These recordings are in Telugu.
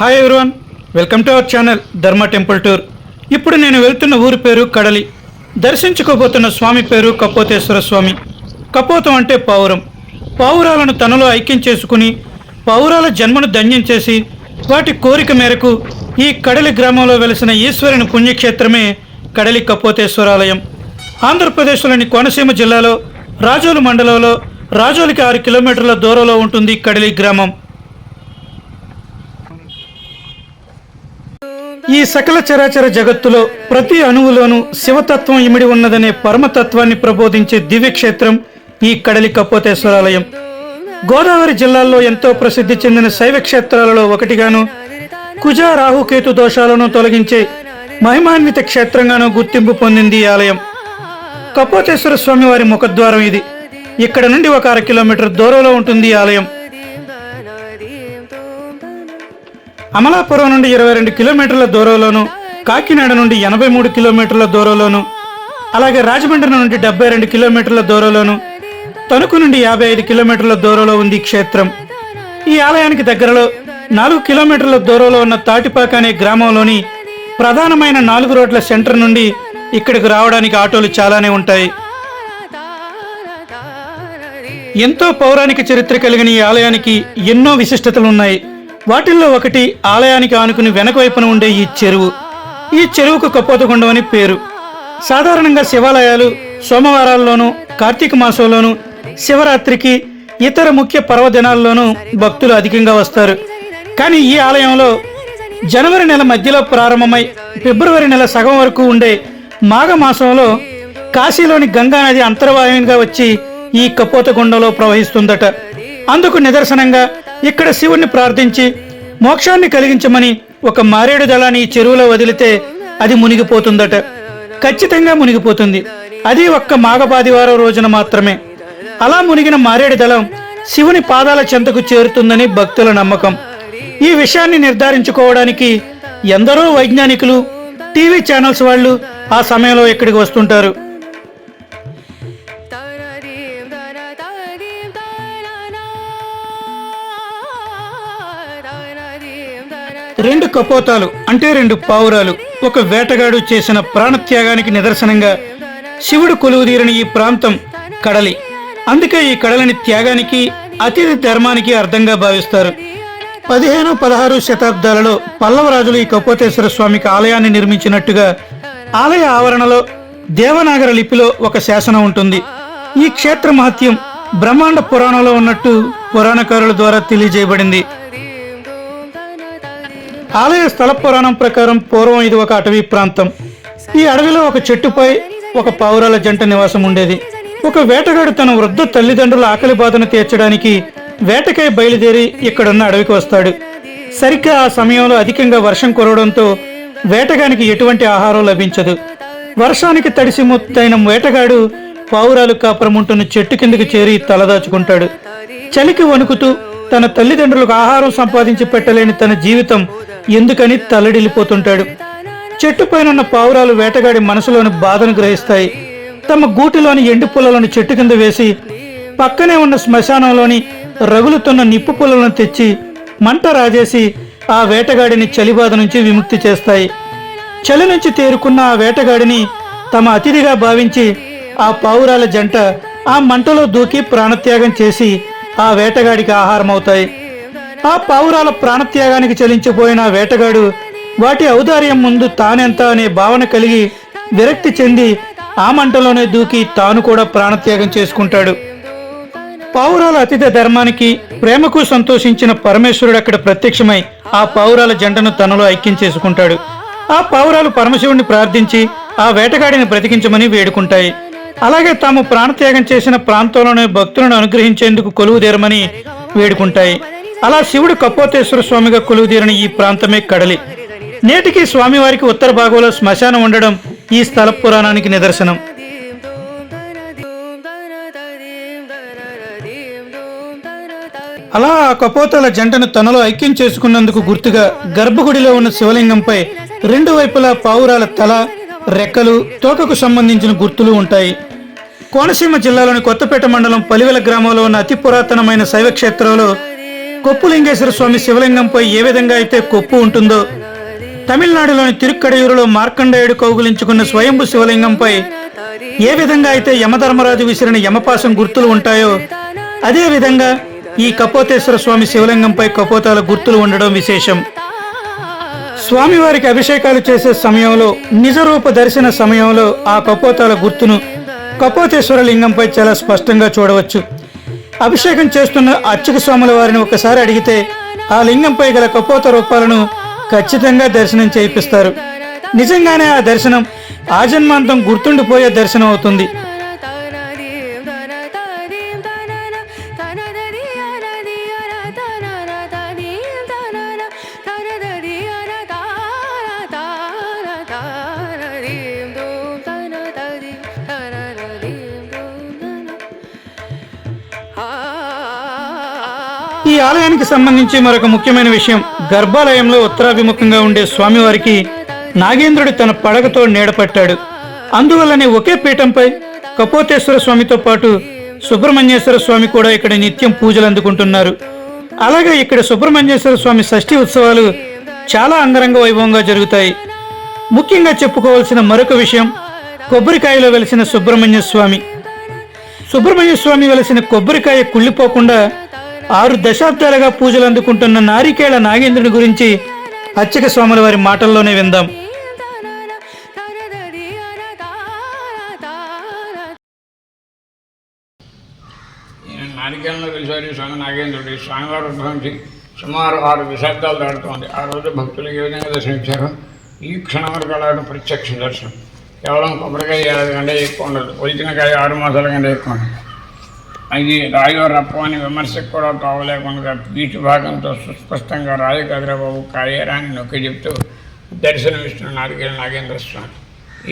Hi everyone welcome to our channel Dharma temple tour ఇప్పుడు నేను వెళ్తున్న ఊరి పేరు కడలి. దర్శించుకోబోతున్న స్వామి పేరు కపోతేశ్వర స్వామి. కపోతం అంటే పావురం పావురాలను తనలో ఐక్యం చేసుకుని పావురాల జన్మను ధన్యం చేసి వాటి కోరిక మేరకు ఈ కడలి గ్రామంలో వెలిసిన ఈశ్వరుని పుణ్యక్షేత్రమే కడలి కపోతేశ్వరాలయం. ఆంధ్రప్రదేశ్లోని కోనసీమ జిల్లాలో రాజోలు మండలంలో రాజోలికి ఆరు కిలోమీటర్ల దూరంలో ఉంటుంది కడలి గ్రామం. ఈ సకల చరాచర జగత్తులో ప్రతి అణువులోనూ శివతత్వం ఇమిడి ఉన్నదనే పరమతత్వాన్ని ప్రబోధించే దివ్యక్షేత్రం ఈ కడలి కపోతేశ్వరాలయం. గోదావరి జిల్లాల్లో ఎంతో ప్రసిద్ధి చెందిన శైవ క్షేత్రాలలో ఒకటిగాను కుజ రాహుకేతు దోషాలను తొలగించే మహిమాన్విత క్షేత్రంగానూ గుర్తింపు పొందింది ఈ ఆలయం. కపోతేశ్వర స్వామివారి ముఖద్వారం ఇది. ఇక్కడ నుండి ఒక అర కిలోమీటర్ దూరంలో ఉంటుంది ఈ ఆలయం. అమలాపురం నుండి ఇరవై రెండు కిలోమీటర్ల దూరంలోను కాకినాడ నుండి ఎనభై మూడు కిలోమీటర్ల దూరంలోను అలాగే రాజమండ్రి నుండి డెబ్బై రెండు కిలోమీటర్ల దూరంలోను తణుకు నుండి యాభై ఐదు కిలోమీటర్ల దూరంలో ఉంది ఈ క్షేత్రం. ఈ ఆలయానికి దగ్గరలో నాలుగు కిలోమీటర్ల దూరంలో ఉన్న తాటిపాక అనే గ్రామంలోని ప్రధానమైన నాలుగు రోడ్ల సెంటర్ నుండి ఇక్కడికి రావడానికి ఆటోలు చాలానే ఉంటాయి. ఎంతో పౌరాణిక చరిత్ర కలిగిన ఈ ఆలయానికి ఎన్నో విశిష్టతలు ఉన్నాయి. వాటిల్లో ఒకటి ఆలయానికి ఆనుకుని వెనక వైపున ఉండే ఈ చెరువు. ఈ చెరువుకు కపోతగుండం అని పేరు. సాధారణంగా శివాలయాలు సోమవారాల్లోనూ కార్తీక మాసంలోనూ శివరాత్రికి ఇతర ముఖ్య పర్వదినాల్లోనూ భక్తులు అధికంగా వస్తారు. కానీ ఈ ఆలయంలో జనవరి నెల మధ్యలో ప్రారంభమై ఫిబ్రవరి నెల సగం వరకు ఉండే మాఘ మాసంలో కాశీలోని గంగా నది అంతర్వాయువుగా వచ్చి ఈ కపోతగుండంలో ప్రవహిస్తుందట. అందుకు నిదర్శనంగా ఇక్కడ శివుణ్ణి ప్రార్థించి మోక్షాన్ని కలిగించమని ఒక మారేడు దళాన్ని ఈ చెరువులో వదిలితే అది మునిగిపోతుందట. ఖచ్చితంగా మునిగిపోతుంది. అది ఒక్క మాఘపాదివారం రోజున మాత్రమే. అలా మునిగిన మారేడు దళం శివుని పాదాల చెంతకు చేరుతుందని భక్తుల నమ్మకం. ఈ విషయాన్ని నిర్ధారించుకోవడానికి ఎందరో వైజ్ఞానికులు టీవీ ఛానల్స్ వాళ్ళు ఆ సమయంలో ఇక్కడికి వస్తుంటారు. రెండు కపోతాలు అంటే రెండు పావురాలు. ఒక వేటగాడు చేసిన ప్రాణత్యాగానికి నిదర్శనంగా శివుడు కొలువుదీరిన ఈ ప్రాంతం కడలి. అందుకే ఈ కడలని త్యాగానికి అతిథి ధర్మానికి అర్థంగా భావిస్తారు. పదిహేను పదహారు శతాబ్దాలలో పల్లవరాజులు ఈ కపోతేశ్వర స్వామికి ఆలయాన్ని నిర్మించినట్టుగా ఆలయ ఆవరణలో దేవనాగర లిపిలో ఒక శాసనం ఉంటుంది. ఈ క్షేత్ర మహత్యం బ్రహ్మాండ పురాణంలో ఉన్నట్టు పురాణకారుల ద్వారా తెలియజేయబడింది. ఆలయ స్థల పురాణం ప్రకారం పూర్వం ఇది ఒక అటవీ ప్రాంతం. ఈ అడవిలో ఒక చెట్టుపై ఒక పావురాల జంట నివాసం ఉండేది. ఒక వేటగాడు తన వృద్ధ తల్లిదండ్రుల ఆకలి బాధను తీర్చడానికి వేటకై బయలుదేరి ఇక్కడున్న అడవికి వస్తాడు. సరిగ్గా ఆ సమయంలో అధికంగా వర్షం కురవడంతో వేటగానికి ఎటువంటి ఆహారం లభించదు. వర్షానికి తడిసి ముత్తైన వేటగాడు పావురాలు కాపురముంటున్న చెట్టు కిందకి చేరి తలదాచుకుంటాడు. చలికి వణుకుతూ తన తల్లిదండ్రులకు ఆహారం సంపాదించి పెట్టలేని తన జీవితం ఎందుకని తల్లడిల్లిపోతుంటాడు చెట్టు పైన పావురాలు వేటగాడి మనసులోని బాధను గ్రహిస్తాయి. తమ గూటిలోని ఎండు పుల్లలను చెట్టు కింద వేసి పక్కనే ఉన్న శ్మశానంలోని రగులుతున్న నిప్పు పుల్లలను తెచ్చి మంట రాజేసి ఆ వేటగాడిని చలిబాధ నుంచి విముక్తి చేస్తాయి. చలి నుంచి తేరుకున్న ఆ వేటగాడిని తమ అతిథిగా భావించి ఆ పావురాల జంట ఆ మంటలో దూకి ప్రాణత్యాగం చేసి ఆ వేటగాడికి ఆహారం అవుతాయి ఆ పావురాల ప్రాణత్యాగానికి చలించిపోయిన వేటగాడు వాటి ఔదార్యం ముందు తానెంత అనే భావన కలిగి విరక్తి చెంది ఆ మంటలోనే దూకి తాను కూడా ప్రాణత్యాగం చేసుకుంటాడు. పావురాల అతిథి ధర్మానికి ప్రేమకు సంతోషించిన పరమేశ్వరుడు అక్కడ ప్రత్యక్షమై ఆ పావురాల జంటను తనలో ఐక్యం చేసుకుంటాడు. ఆ పావురాలు పరమశివుడిని ప్రార్థించి ఆ వేటగాడిని బ్రతికించమని వేడుకుంటాయి. అలాగే తాము ప్రాణత్యాగం చేసిన ప్రాంతంలోనే భక్తులను అనుగ్రహించేందుకు కొలువుదీరమని వేడుకుంటాయి. అలా శివుడు కపోతేశ్వర స్వామిగా కొలువుదీరిన ఈ ప్రాంతమే కడలి. నేటికి స్వామివారికి ఉత్తర భాగంలో శ్మశానం ఉండడం ఈ స్థల పురాణానికి నిదర్శనం. అలా ఆ కపోతల జంటను తనలో ఐక్యం చేసుకున్నందుకు గుర్తుగా గర్భగుడిలో ఉన్న శివలింగంపై రెండు వైపులా పావురాల తల రెక్కలు తోకకు సంబంధించిన గుర్తులు ఉంటాయి. కోనసీమ జిల్లాలోని కొత్తపేట మండలం పలివెల గ్రామంలో ఉన్న అతి పురాతనమైన శైవ కొప్పు లింగేశ్వర స్వామి శివలింగంపై ఏ విధంగా అయితే కొప్పు ఉంటుందో తమిళనాడులోని తిరుక్కడయూరులో మార్కండేయుడు కౌగులించుకున్న స్వయంభు శివలింగంపై ఏ విధంగా అయితే యమధర్మరాజు విసిరిన యమపాసం గుర్తులు ఉంటాయో అదే విధంగా ఈ కపోతేశ్వర స్వామి శివలింగంపై కపోతాల గుర్తులు ఉండడం విశేషం. స్వామివారికి అభిషేకాలు చేసే సమయంలో నిజరూప దర్శన సమయంలో ఆ కపోతాల గుర్తును కపోతేశ్వర లింగంపై చాలా స్పష్టంగా చూడవచ్చు. అభిషేకం చేస్తున్న అర్చక స్వాముల వారిని ఒకసారి అడిగితే ఆ లింగంపై గల కపోత రూపాలను ఖచ్చితంగా దర్శనం చేయిస్తారు నిజంగానే ఆ దర్శనం ఆజన్మాంతం గుర్తుండిపోయే దర్శనం అవుతుంది. ఆలయానికి సంబంధించి మరొక ముఖ్యమైన విషయం. గర్భాలయంలో ఉత్తరాభిముఖంగా ఉండే స్వామివారికి నాగేంద్రుడు తన పడగతో నీడపట్టాడు అందువల్లనే ఒకే పీఠంపై కపోతేశ్వర స్వామితో పాటు సుబ్రహ్మణ్యేశ్వర స్వామి కూడా ఇక్కడ నిత్యం పూజలు అందుకుంటున్నారు. అలాగే ఇక్కడ సుబ్రహ్మణ్యేశ్వర స్వామి షష్ఠి ఉత్సవాలు చాలా అంగరంగ వైభవంగా జరుగుతాయి. ముఖ్యంగా చెప్పుకోవాల్సిన మరొక విషయం కొబ్బరికాయలో వెలిసిన సుబ్రహ్మణ్య స్వామి. సుబ్రహ్మణ్య స్వామి వెలసిన కొబ్బరికాయ కుళ్ళిపోకుండా ఆరు దశాబ్దాలుగా పూజలు అందుకుంటున్న నారికేళ నాగేంద్రుని గురించి అచ్చక స్వాముల వారి మాటల్లోనే విందాం. నారికేళలో నారికేలంలో స్వామి నాగేంద్రుడు. స్వామివారి ఉద్భవించి సుమారు ఆరు దశాబ్దాలు దాటుతోంది. ఆ రోజు భక్తులు ఏ విధంగా దర్శనించారో ఈ క్షణం వరకు అలాంటి ప్రత్యక్ష దర్శనం. కేవలం కొబ్బరికాయ ఏడాది కంటే ఎక్కువ ఉండదు. ఒలిచిన కాయ ఆరు మాసాల కంటే ఎక్కువ ఉండదు. అది రాయో అని విమర్శకు కూడా తావలేకుండా పీచు భాగంతో సుస్పష్టంగా రాయ కదిరబాబు కాయేరా నొక్కి చెప్తూ దర్శనమిస్తున్న నారికేల నాగేంద్ర స్వామి.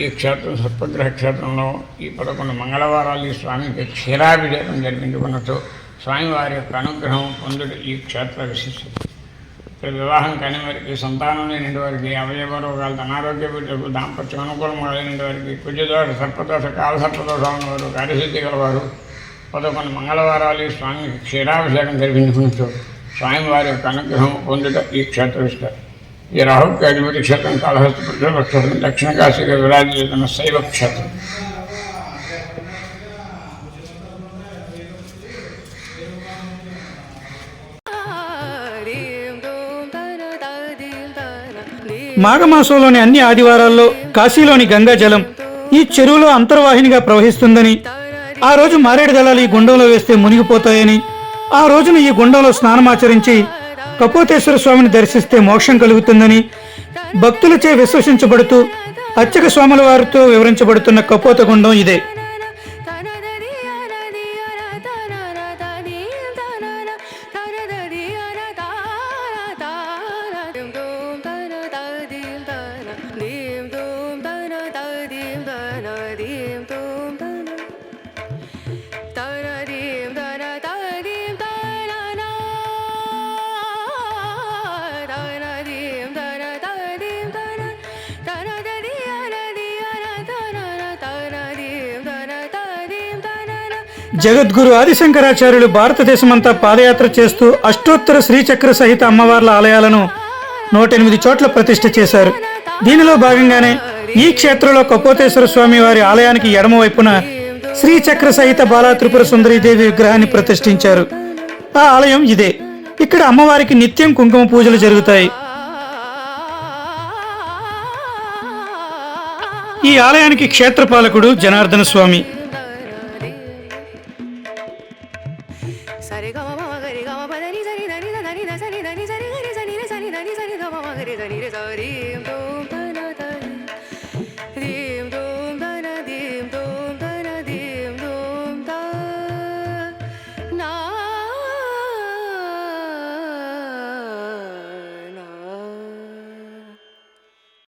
ఈ క్షేత్రం సర్పగ్రహ క్షేత్రంలో ఈ పదకొండు మంగళవారాలు ఈ స్వామికి క్షీరాభిషేకం జరిపించుకున్నట్టు స్వామివారి యొక్క అనుగ్రహం పొందుడు ఈ క్షేత్ర విశిష్టం ఇక్కడ వివాహం కాని వారికి సంతానం లేని వారికి అవయవ రోగాలు అనారోగ్య బిడ్డలకు దాంపత్యం అనుకూలంగా లేని వారికి కుజదోష సర్పదోష కాల సర్పదోషం ఉన్నవారు కార్యశుద్ధి గలవారు. పదకొండు మంగళవారాలు స్వామికి క్షీరాభిషేకం జరిపించుకున్నట్టు స్వామివారి యొక్క అనుగ్రహం పొందుట ఈ క్షేత్ర విస్తారు ఈ రాహుకి అధిపతి క్షేత్రం కాళహస్తి పురుషుల దక్షిణ కాశీగా విరాజిల్లుతున్న శైవ క్షేత్రం. మాఘమాసంలోని అన్ని ఆదివారాల్లో కాశీలోని గంగా జలం ఈ చెరువులో అంతర్వాహినిగా ప్రవహిస్తుందని ఆ రోజు మారేడు దళాలు ఈ గుండంలో వేస్తే మునిగిపోతాయని ఆ రోజున ఈ గుండంలో స్నానమాచరించి కపోతేశ్వర స్వామిని దర్శిస్తే మోక్షం కలుగుతుందని భక్తులచే విశ్వసించబడుతూ అర్చక స్వాముల వారితో వివరించబడుతున్న కపోత గుండం ఇదే. జగద్గురు ఆదిశంకరాచార్యులు భారతదేశమంతా పాదయాత్ర చేస్తూ అష్టోత్తర శ్రీచక్ర సహిత అమ్మవార్ల ఆలయాలను నూట ఎనిమిది చోట్ల ప్రతిష్ఠ చేశారు. దీనిలో భాగంగానే ఈ క్షేత్రంలో కపోతేశ్వర స్వామి వారి ఆలయానికి ఎడమవైపున శ్రీచక్ర సహిత బాలా త్రిపుర సుందరీదేవి విగ్రహాన్ని ప్రతిష్ఠించారు. ఆ ఆలయం ఇదే. ఇక్కడ అమ్మవారికి నిత్యం కుంకుమ పూజలు జరుగుతాయి. ఈ ఆలయానికి క్షేత్రపాలకుడు జనార్దన స్వామి. re da ni re da re do